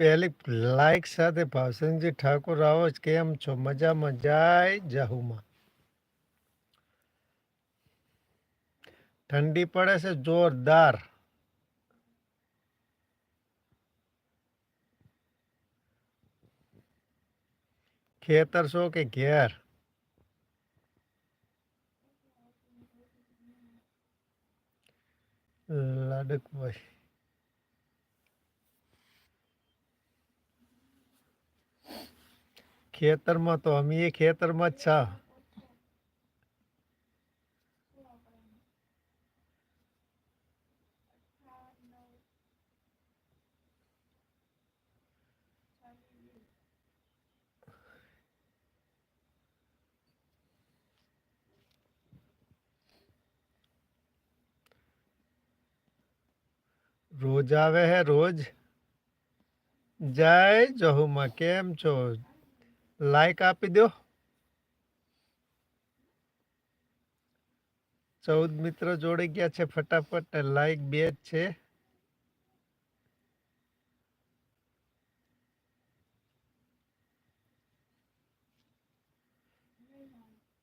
પહેલી લાઈક સાથે ભાવસંગજી ઠાકોર આવો જ, કેમ છો? મજામાં? જાય જાહુમાં. ઠંડી પડે છે? જોરદાર. ખેતર છો કે ઘેર? લાડકભાઈ. ખેતરમાં તો અમે એ ખેતરમાં જ છા રોજ આવે હે રોજ જય જહુમાં કેમ છો લાઈક આપી દો. ચૌદ મિત્રો જોડી ગયા છે ફટાફટ. લાઈક બે જ છે.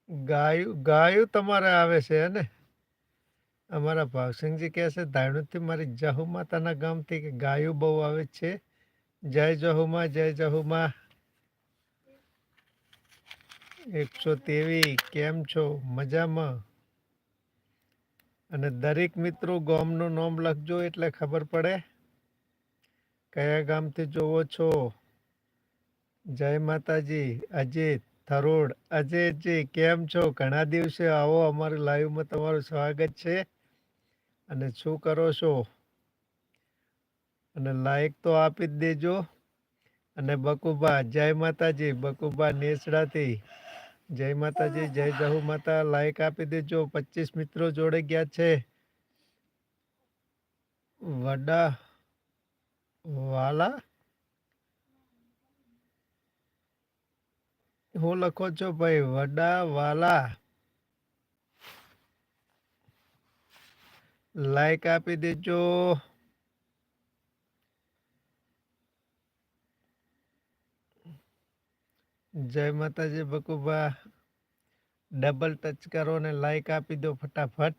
ગાયું ગાયું તમારે આવે છે ને? અમારા ભાવસિંહજી કહે છે ધાણુથી મારી જહુ માતાના ગામથી કે ગાયું બહુ આવે છે. જય જહુમાં જય જહુમાં. એકસો તેવી, કેમ છો? મજામાં? અને દરેક મિત્રો ગામનું નામ લખજો એટલે ખબર પડે. કયા ગામથી જોવો છો? જય માતાજી, અજીત, થરોડ, અજયજી, કેમ છો? ઘણા દિવસે આવો, અમારી લાઈવમાં તમારું સ્વાગત છે. અને શું કરો છો? અને લાઈક તો આપી જ દેજો. અને બકુબા, જય માતાજી, બકુબા નેસડાથી. જય માતાજી, જય જહુ માતા. લાઈક આપી દેજો. પચીસ મિત્રો જોડે ગયા છે. વડા વાલા? હું લખો છો ભાઈ? વડા વાલા. લાઈક આપી દેજો. જય માતાજી બકુબા ડબલ ટચ કરો ને લાઈક આપી દો ફટાફટ.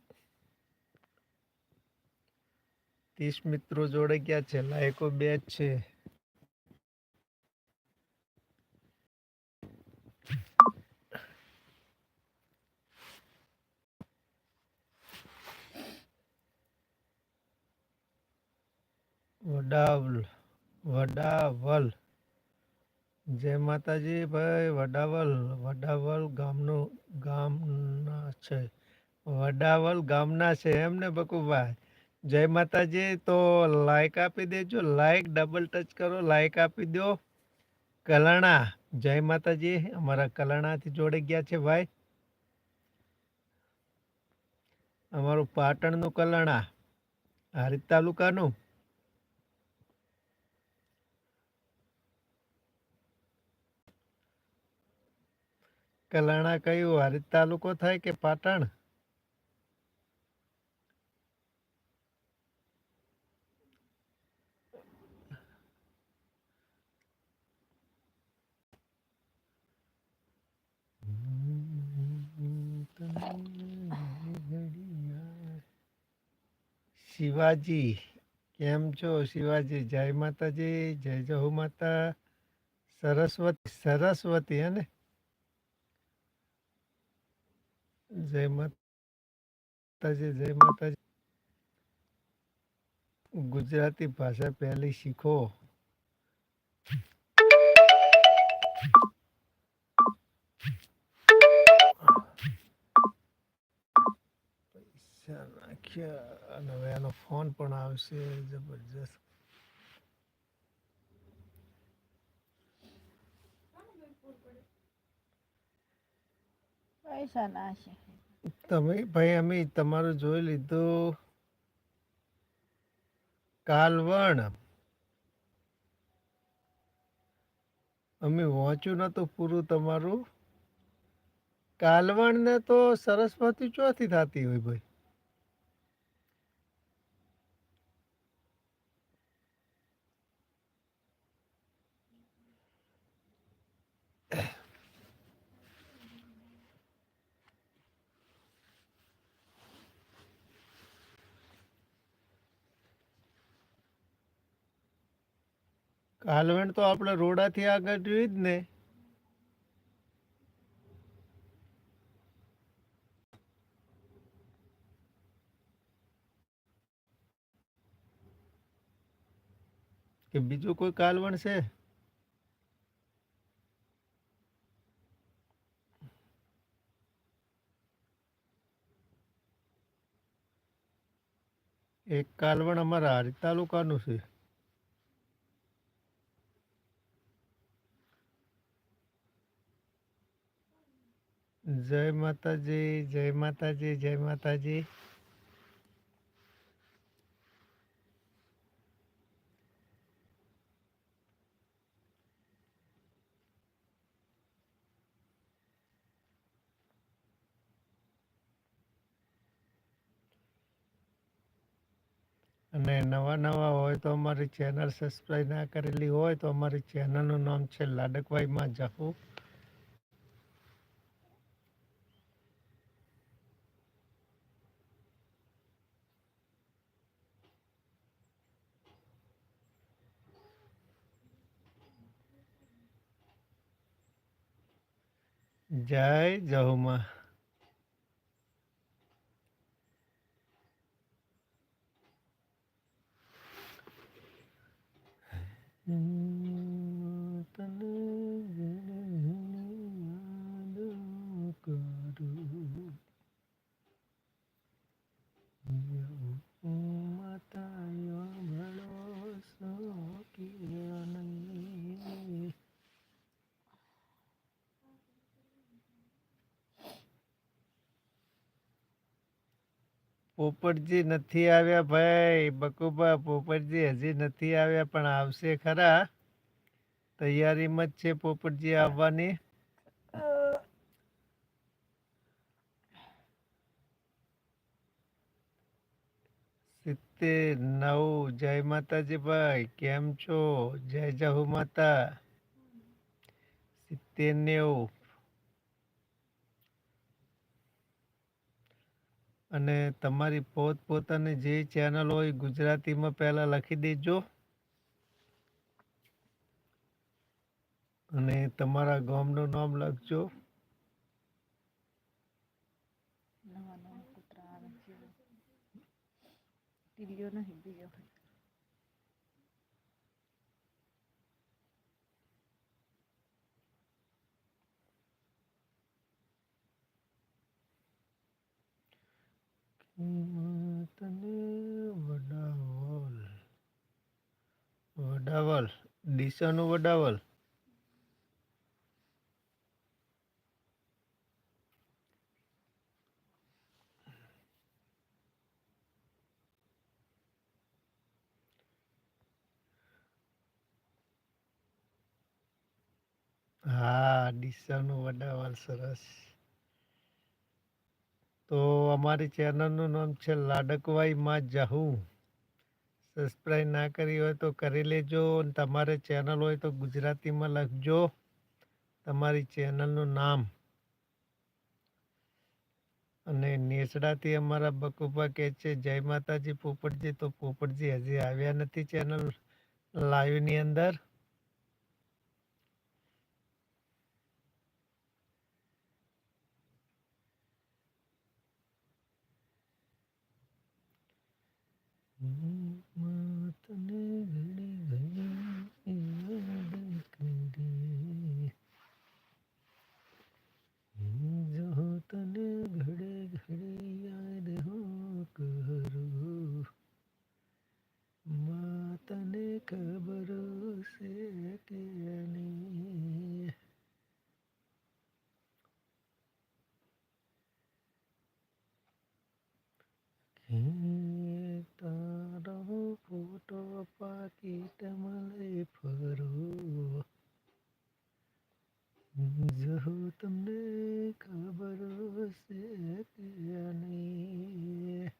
ત્રીસ મિત્રો જોડે ગયા છે લાઈકો બે જ છે. વડાવલ વડાવલ. જય માતાજી ભાઈ, વડાવલ વડાવલ ગામનું, ગામના છે. વડાવલ ગામના છે એમ ને બકુભાઈ જય માતાજી, તો લાઈક આપી દેજો લાઈક ડબલ ટચ કરો લાઈક આપી દો. કલાણા, જય માતાજી, અમારા કલણાથી જોડે ગયા છે ભાઈ. અમારું પાટણનું કલાણા હારીજ તાલુકાનું. કલાણા કયું હરિદ તાલુકો થાય કે પાટણ? શિવાજી, કેમ છો? શિવાજી, જય માતાજી, જય જહુ માતા, સરસ્વતી સરસ્વતી, હે ને? જય માતાજી જય માતાજી ગુજરાતી ભાષા પહેલી શીખો પૈસા નાખ્યા અને હવે એનો ફોન પણ આવશે જબરજસ્ત પૈસા ના છે તમે ભાઈ, અમે તમારું જોઈ લીધું. કાલવણ. અમે વાંચ્યું નતું પૂરું તમારું. કાલવણ ને તો સરસ્વતી ચોથી થતી હોય ભાઈ. કાલવણ તો આપણે રોડાથી આગળ જોઈ જ ને. કે બીજું કોઈ કાલવણ છે? એક કાલવણ અમારા હારી તાલુકાનું છે. જય માતાજી જય માતાજી જય માતાજી. અને નવા નવા હોય તો અમારી ચેનલ સબસ્ક્રાઈબ ના કરેલી હોય તો અમારી ચેનલનું નામ છે લાડકભાઈ માં જય જહુમાં તને યાદ કરું માતા ભળો નહીં પોપટજી નથી આવ્યા ભાઈ. બકુબા, પોપટજી હજી નથી આવ્યા, પણ આવશે ખરા. તૈયારીમાં જ છે પોપટજી આવવાની. સિત્તેર નવ. જય માતાજી ભાઈ. કેમ છો? જય જહુ માતા. સિત્તેર નેવું. અને તમારી પોત પોતાની જે ચેનલ હોય ગુજરાતીમાં પહેલા લખી દેજો. અને તમારા ગામનું નામ લખજો. નવા તને વડાવલ. વડાવલ. દિશાનું વડાવલ. હા દિશાનું વડાવલ સરસ. તો અમારી ચેનલનું નામ છે લાડકવાઈમાં જહું. સબસ્ક્રાઈબ ના કરી હોય તો કરી લેજો અને તમારે ચેનલ હોય તો ગુજરાતીમાં લખજો. તમારી ચેનલનું નામ. અને નેસડાથી અમારા બકુપા કહે છે, જય માતાજી, પોપટજી. તો પોપટજી હજી આવ્યા નથી ચેનલ લાઈવની અંદર. તને ઘડી ઘડી યાદ કરી જો તને ઘડે ઘડે યાદ હો કરું માં તને ખબર છે કે નહીં હે તારો ફોટો પાકીટ મળે ફરો જો તમને ખબર છે કે નહીં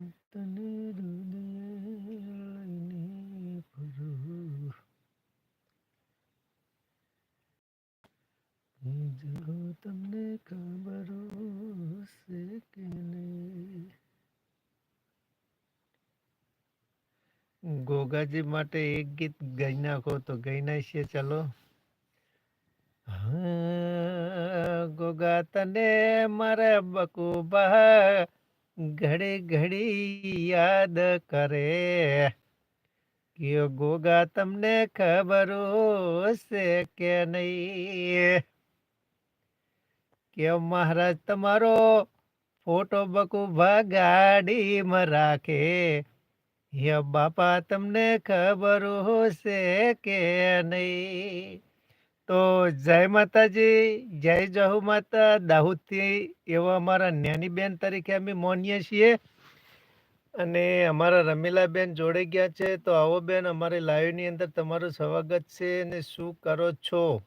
તને હૃદય લઈને ફરું જો તમને ખબર છે કે નહીં ગોગાજી માટે એક ગીત ગાઈ નાખો તો ગાઈ નાખીએ ચાલો હા, ગોગા તને મારે બકુબા ઘડી ઘડી યાદ કરે. કે ગોગા તમને ખબર છે કે નહીં? કે મહારાજ તમારો ફોટો બકુબા ગાડીમાં રાખે? હે બાપા, તમને ખબર છે કે નહીં? તો જય માતાજી, જય જહુ માતા દાહોદથી એવા અમારા જ્ઞાની બેન તરીકે અમે મોનીએ છીએ. અને અમારા રમીલાબેન જોડે ગયા છે. તો આવો બેન, અમારી લાઈવની અંદર તમારું સ્વાગત છે અને શું કરો છો?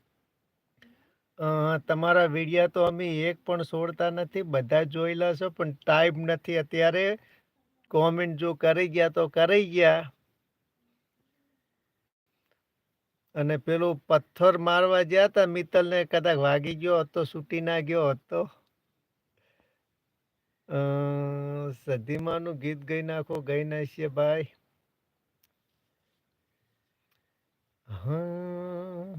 તમારા વિડીયા તો અમે એક પણ છોડતા નથી, બધા જોયેલા છો, પણ ટાઈમ નથી અત્યારે. કોમેન્ટ જો કરી ગયા તો કરી ગયા. અને પેલું પથ્થર મારવા ગયા હતા મિત્તલને કદાચ વાગી ગયો હતો છૂટી ના ગયો હતો. સધીમાનું ગીત ગઈ નાખો, ગઈ નાખીએ ભાઈ. હા.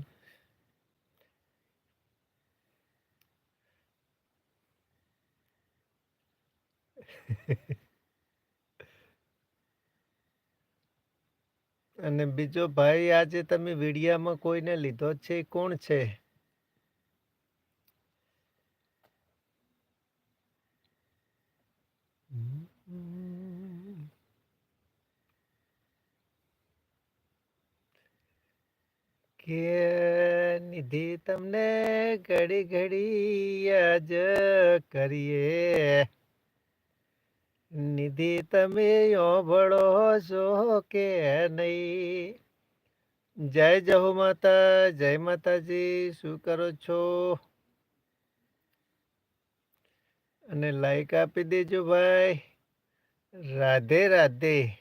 અને બીજો ભાઈ, આજે તમે વિડીયામાં કોઈને લીધો છે? એ કોણ છે? કે નિધિ તમને ઘડી ઘડી યાદ કરીએ. નિધિ તમે ઓભળો છો કે નહીં? જય જહો માતા, જય માતાજી, શું કરો છો? અને લાઈક આપી દેજો ભાઈ. રાધે રાધે.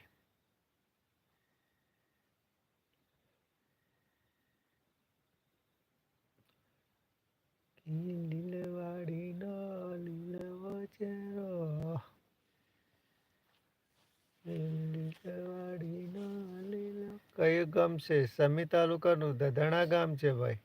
લીલવાડીનો લીલવો ચહેરો લીલવાડીનો લીલો કયું ગામ છે? સમી તાલુકાનું દધણા ગામ છે ભાઈ?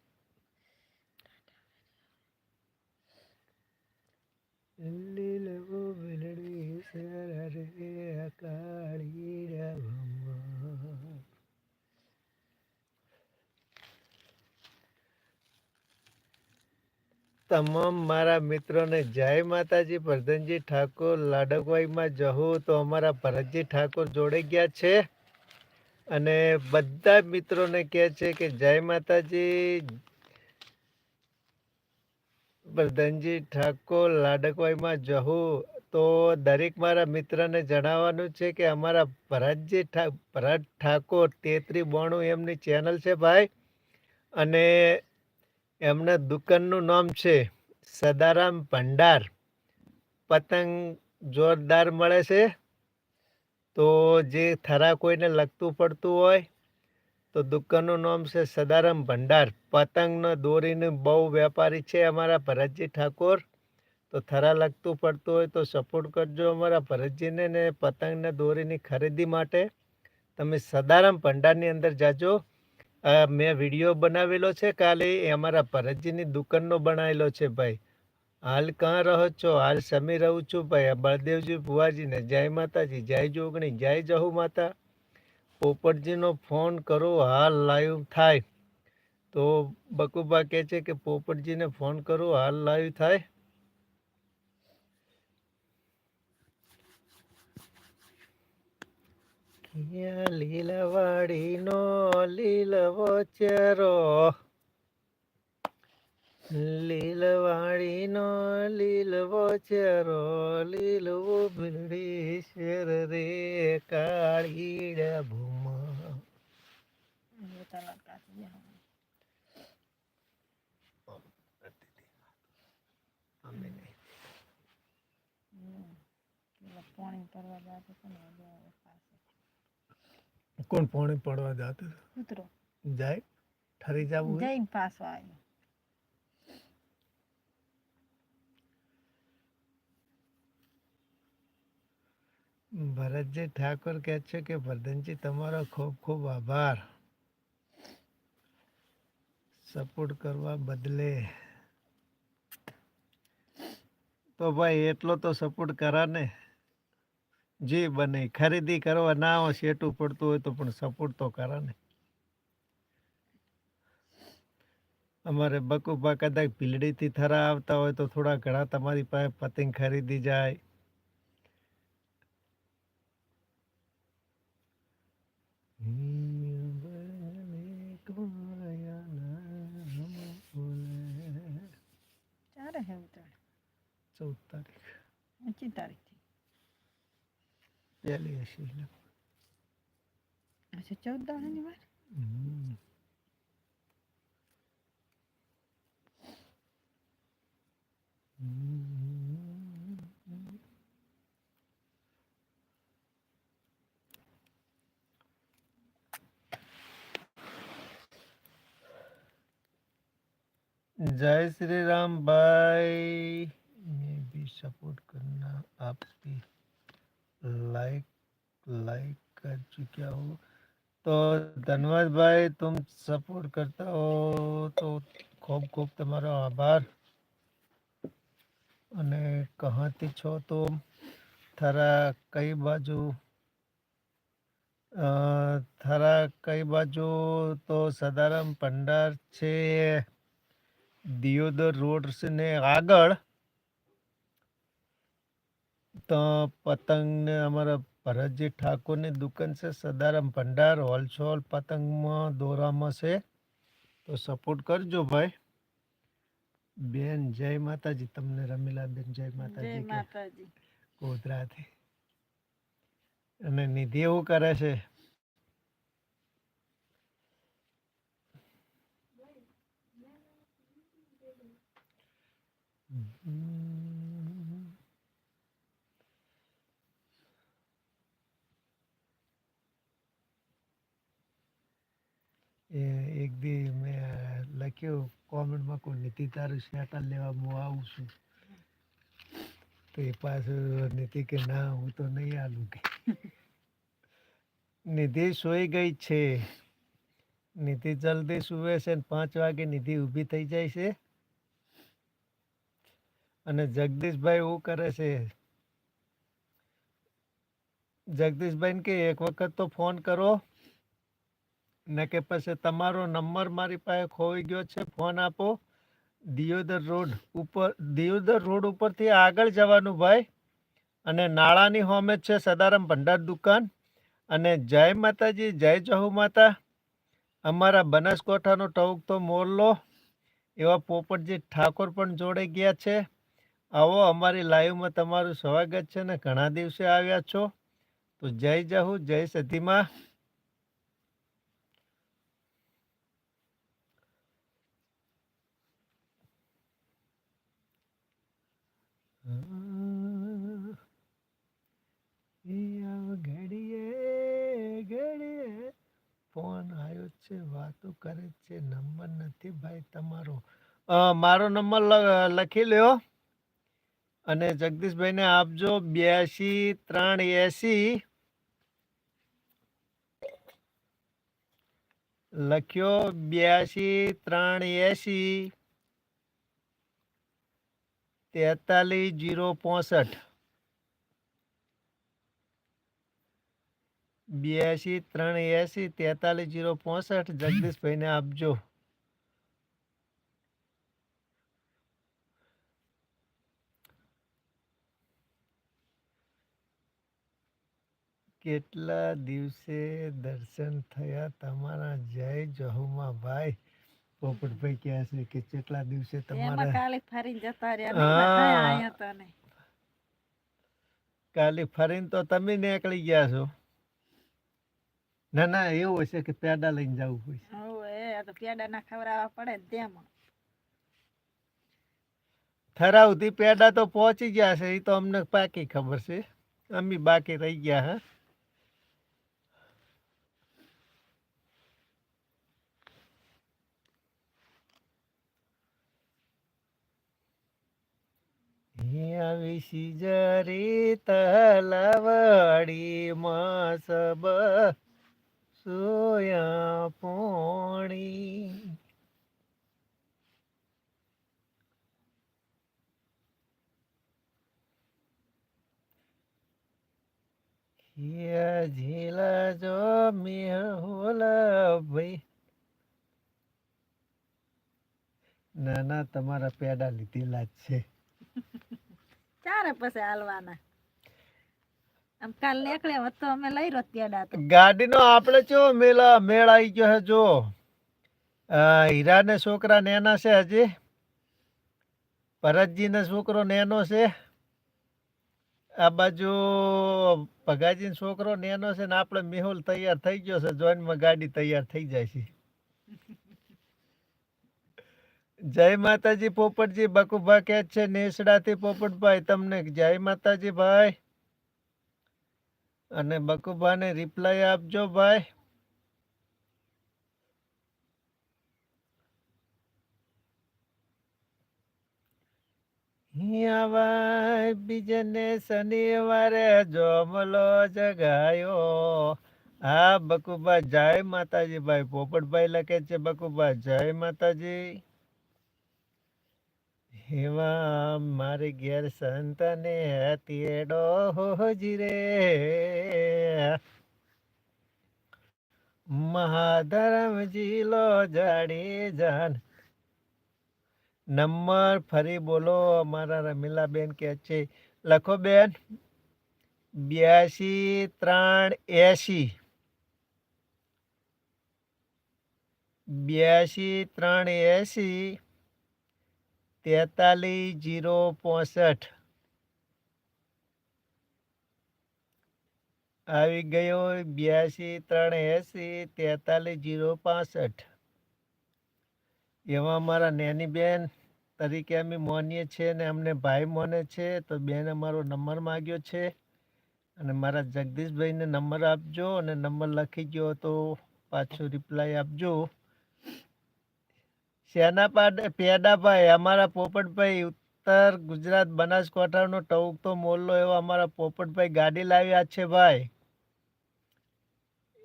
તમામ મારા મિત્રોને જય માતાજી. પ્રધાનજી ઠાકોર લાડકવાઈમાં જવું તો અમારા ભરતજી ઠાકોર જોડે ગયા છે. અને બધા મિત્રોને કહે છે કે જય માતાજી. પ્રધાનજી ઠાકોર, લાડકવાઈમાં જવું તો દરેક મારા મિત્રને જણાવવાનું છે કે અમારા ભરતજી ભરત ઠાકોર તેત્રી બોણું એમની ચેનલ છે ભાઈ. અને એમના દુકાનનું નામ છે સદારામ ભંડાર. પતંગ જોરદાર મળે છે. તો જે થરા કોઈને લગતું પડતું હોય, તો દુકાનનું નામ છે સદારામ ભંડાર. પતંગનો દોરીનો બહુ વેપારી છે અમારા ભરતજી ઠાકોર. તો થરા લગતું પડતું હોય તો સપોર્ટ કરજો અમારા ભરતજીને ને પતંગને દોરીની ખરીદી માટે. તમે સદારામ ભંડારની અંદર જાજો. મેં વીડિયો બનાવેલો છે કાલે, એ અમારા ભરતજીની દુકાનનો બનાવેલો છે ભાઈ. હાલ કાં રહો છો? હાલ સમી રહું છું ભાઈ. બળદેવજી ભુવાજીને જય માતાજી, જય જોગણી, જય જહુ માતા. પોપટજીનો ફોન કરો, હાલ લાઈવ થાય. તો બકુબા કહે છે કે પોપટજીને ફોન કરો, હાલ લાઈવ થાય. લીલાવાડીનો લીલવો ચહેરો? લીલવાળીનો લીલવો ચેરો લીલવો ભીડી શેર રે કાળીડા ભૂમા. કોણ પોણી પડવા જાતું? કૂતરો. જાય? ઠરી જવું જાય પાછો આવ્યો ભરતજી ઠાકોર કહે છે કે, વર્ધનજી, તમારો ખૂબ ખૂબ આભાર. સપોર્ટ કરવા બદલે. તો ભાઈ, એટલો તો સપોર્ટ કરાને જે બને, ખરીદી કરવા ના હોય શેટું પડતું હોય તો પણ સપોર્ટ તો કરાને અમારે બકુબા કદાચ ભીલડીથી થરા આવતા હોય તો થોડા ઘણા તમારી પાસે પતંગ ખરીદી જાય. ચારે છે ઉત્તરાયણ ચૌદ તારીખ ઊંચી તારીખથી પહેલી હશે એટલે. અચ્છા ચૌદ દાડાની વાર. હમ. जय श्री राम भाई मैं भी सपोर्ट करना आपकी लाइक लाइक कर चुका हूँ तो धन्यवाद भाई तुम सपोर्ट करता हो તો ખૂબ ખૂબ તમારો આભાર અને કહાથી છો તો થરા કઈ બાજુ અ, થરા કઈ બાજુ તો સદારામ ભંડાર છે દિયોદર રોડ ને આગળ તો પતંગ ને અમારા ભરતજી ઠાકોરની દુકાન છે સદારામ ભંડાર હોલસેલ પતંગમાં દોરામાં છે. તો સપોર્ટ કરજો ભાઈ. બેન જય માતાજી. તમને રમીલા બેન જય માતાજી. ગોધરાથી. અને નિધિ એવું કરે છે એ એક દી મેં લખ્યું કોમેન્ટમાં કોઈ નીતિ તારું સેટલ લેવા હું આવું છું. તો એ પાછું નીતિ કે ના હું તો નહીં આલું કે. નિધિ સોઈ ગઈ છે. નિધિ જલ્દી સુવે છે ને પાંચ વાગે નિધિ ઊભી થઈ જાય છે. અને જગદીશભાઈ એવું કરે છે. જગદીશભાઈ કે એક વખત તો ફોન કરો. ને કે પછી તમારો નંબર મારી પાસે ખોઈ ગયો છે, ફોન આપો. દિયોદર રોડ ઉપર, દિયોદર રોડ ઉપરથી આગળ જવાનું ભાઈ. અને નાળાની હોમે છે સદારામ ભંડાર દુકાન. અને જય માતાજી, જય જહુ માતા. અમારા બનાસકાંઠાનો ટોક તો મોરલો એવા પોપટજી ઠાકોર પણ જોડે ગયા છે. આવો અમારી લાઈવમાં તમારું સ્વાગત છે ને ઘણા દિવસે આવ્યા છો. તો જય જહુ, જય સતીમાં એ આવ ઘડીએ ઘડીએ ફોન આવ્યો છે, વાતો કરે છે, નંબર નથી ભાઈ તમારો. મારો નંબર લખી લ્યો. અને જગદીશભાઈને આપજો બ્યાસી ત્રણ એસી લખ્યો બ્યાસી ત્રણ એસી તેતાલીસ જીરો પોસઠ. બ્યાસી ત્રણ એસી તેતાલીસ જીરો પોસઠ જગદીશભાઈને આપજો. કેટલા દિવસે દર્શન થયા? તમારા જય જહુમાં ભાઈ. પોપટભાઈ કહે છે કે કેટલા દિવસે તમારા કાલે ફરીને જતા રહ્યા કાલે ફરીને તો તમે નીકળી ગયા છો. ના ના એવું હશે કે પેડા લઈને જવું હોય. હોવે, તો પેડા ના ખવડાવવા પડે ને તેમાં. સુધી પેડા તો પહોંચી ગયા છે એ તો અમને પાકી ખબર છે. અમે બાકી રહી ગયા હા. હે આવી શીજરી માં મસબ સોયા પોણી. ઝીલા જો મેહુલ ભાઈ. ના ના, તમારા પેડા લીધેલા જ છે. ક્યારે પછી હાલવાના. આમ કાલ નીકળે હોત તો અમે લઈ રોત તેડા ગાડીનો આપણે ચો મેળા મેળ આવી ગયો છે જો. આ હીરાને છોકરા નેના છે હજી. ભરતજી ને છોકરો નેનો છે. આ બાજુ ભગાજી છોકરો નેનો છે ને આપણે મેહુલ તૈયાર થઈ ગયો છે. જોઈનમાં ગાડી તૈયાર થઈ જાય છે. જય માતાજી પોપટજી બકુભા કે છે નેસડાથી પોપટભાઈ. તમને જય માતાજી ભાઈ. અને બકુબાને રિપ્લાય આપજો ભાઈ. બીજને શનિવારે જોમલો જગાયો. હા બકુબા જય માતાજી ભાઈ. પોપટભાઈ લખે છે, બકુબા જય માતાજી. એવા મારી ઘેર સંતને તેડો હોજી રે. મહાધરમ જીલો જાડી જાન. નંબર ફરી બોલો અમારા રમીલાબેન કે છે. લખો બેન. બ્યાસી ત્રણ એસી બ્યાસી ત્રણ એસી તેતાલીસ જીરો પોસઠ. આવી ગયો બ્યાસી ત્રણ એસી તેતાલીસ જીરો પાસઠ. એમાં અમારા નેની બેન તરીકે અમે મોનીએ છીએ ને અમને ભાઈ મોને છે તો બેન અમારો નંબર માગ્યો છે. અને મારા જગદીશભાઈને નંબર આપજો અને નંબર લખી ગયો તો પાછો રિપ્લાય આપજો. શેના પાડે પેડાભાઈ, અમારા પોપટભાઈ ઉત્તર ગુજરાત બનાસકાંઠાનો ટવકતો મોલ્લો એવો અમારા પોપટભાઈ ગાડી લાવ્યા છે ભાઈ.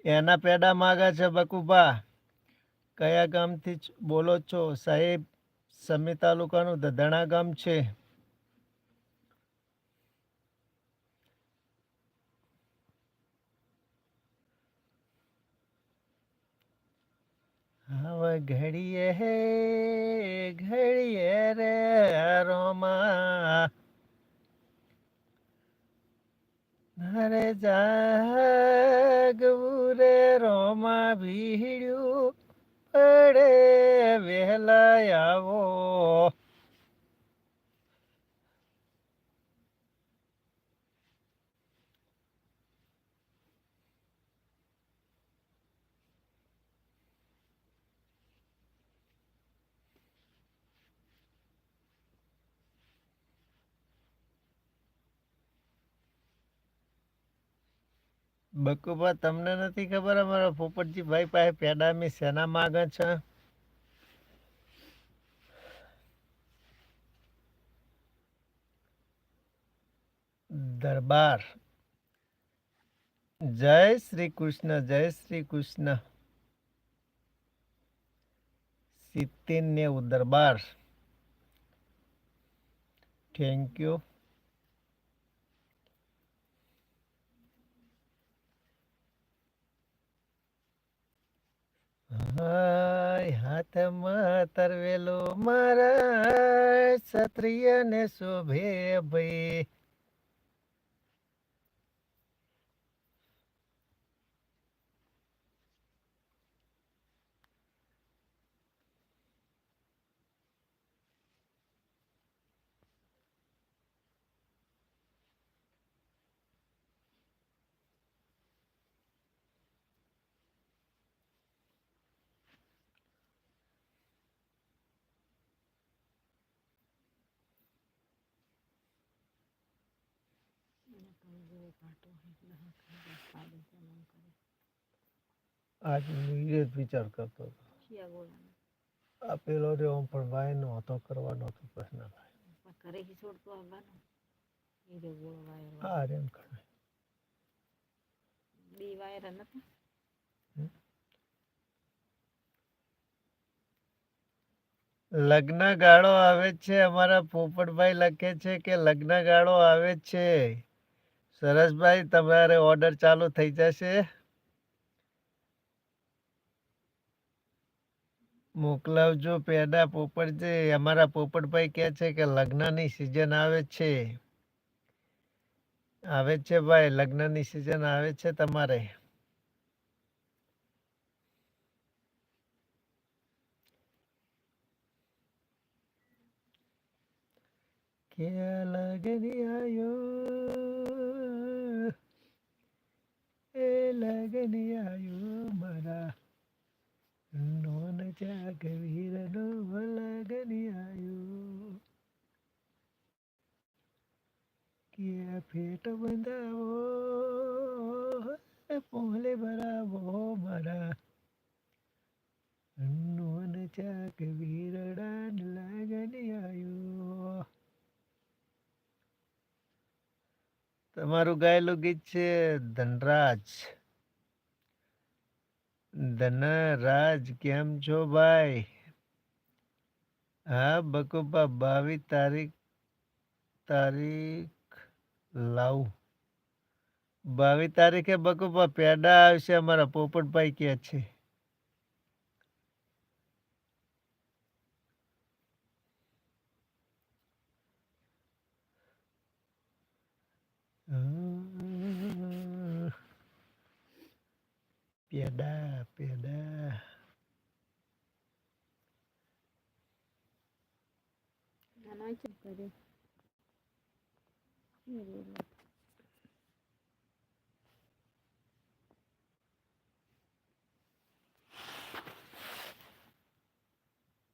એના પેડા માગા છે બકુભા. કયા ગામથી બોલો છો? સાહેબ, સમી તાલુકાનું દધણા ગામ છે હવે ઘડીએ હે ઘડીએ રે રોમા મારે જાગવું રે રોમા ભીડ્યું પડે વહેલા આવો. બકુભા, તમને નથી ખબર અમારા પોપટજી ભાઈ પાસે પેડા મેં શેના માગે છે? દરબાર. જય શ્રી કૃષ્ણ, જય શ્રી કૃષ્ણ. સિત્તેર નેવું દરબાર. થેન્ક યુ હાય હાથમાં તરવેલો મારા ક્ષત્રિયને શોભે ભાઈ. આજ હું એ જ વિચાર કરતો હતો. આ પેલો રહ્યો પણ ભાઈનો હતો કરવાનો હતો પ્રશ્ન ભાઈ ઘરે આવવાનો? હા રેમ કરે. બી વાયર નતા? લગ્ન ગાળો આવે છે અમારા પોપટભાઈ લખે છે કે લગ્ન ગાળો આવે છે? સરસભાઈ તમારે ઓર્ડર ચાલુ થઈ જશે. મોકલાવજો પેડા પોપટજી અમારા પોપટભાઈ કહે છે કે લગ્નની સિઝન આવે છે. આવે છે ભાઈ, લગ્નની સિઝન આવે છે તમારે. ક્યાં લગની આયો એ મારા. નોન ચાક વીરનો લગની આયો ફેટ બંધાવો? પોલે ભરાવો મારા. નોન ચાક વીરડા લગની આયો તમારું ગાયેલું ગીત છે ધનરાજ. ધનરાજ કેમ છો ભાઈ? હા, બકુપા બાવીસ તારીખ તારીખ લાવું. બાવીસ તારીખે બકુપા પેડા આવશે, અમારા પોપટભાઈ કે છે. piedad piedad น้อยจังเลยดิไม่รู้เลย